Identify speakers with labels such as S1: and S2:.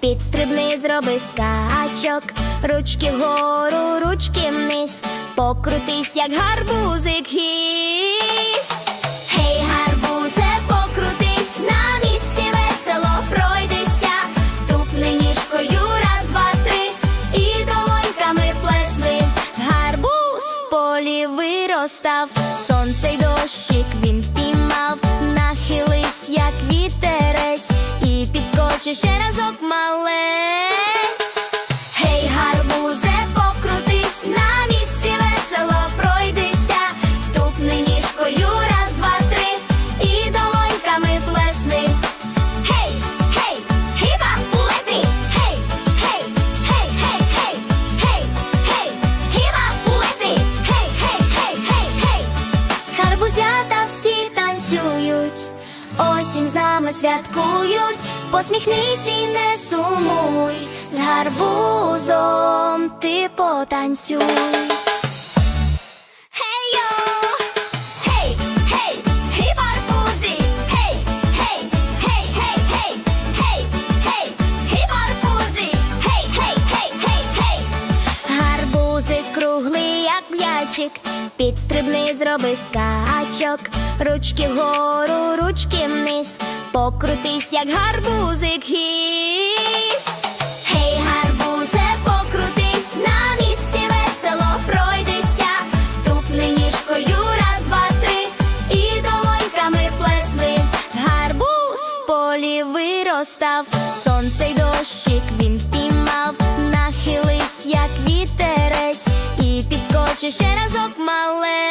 S1: підстрибни, зроби скачок, ручки вгору, ручки вниз, покрутись, як гарбузик виростав, сонце й дощик він впіймав, нахились, як вітерець, і підскочи ще разок малець. Танцюють, осінь з нами святкують, посміхнись і не сумуй, з гарбузом ти потанцюй. М'ячик, підстрибни, зроби скачок, ручки вгору, ручки вниз, покрутись, як гарбузик гість. Гей, гарбузе, покрутись, на місці весело пройдися, тупни ніжкою, раз, два, три, і долоньками плесни. Гарбуз в полі виростав, сонце й дощик він впіймав, Ще ще разок мале.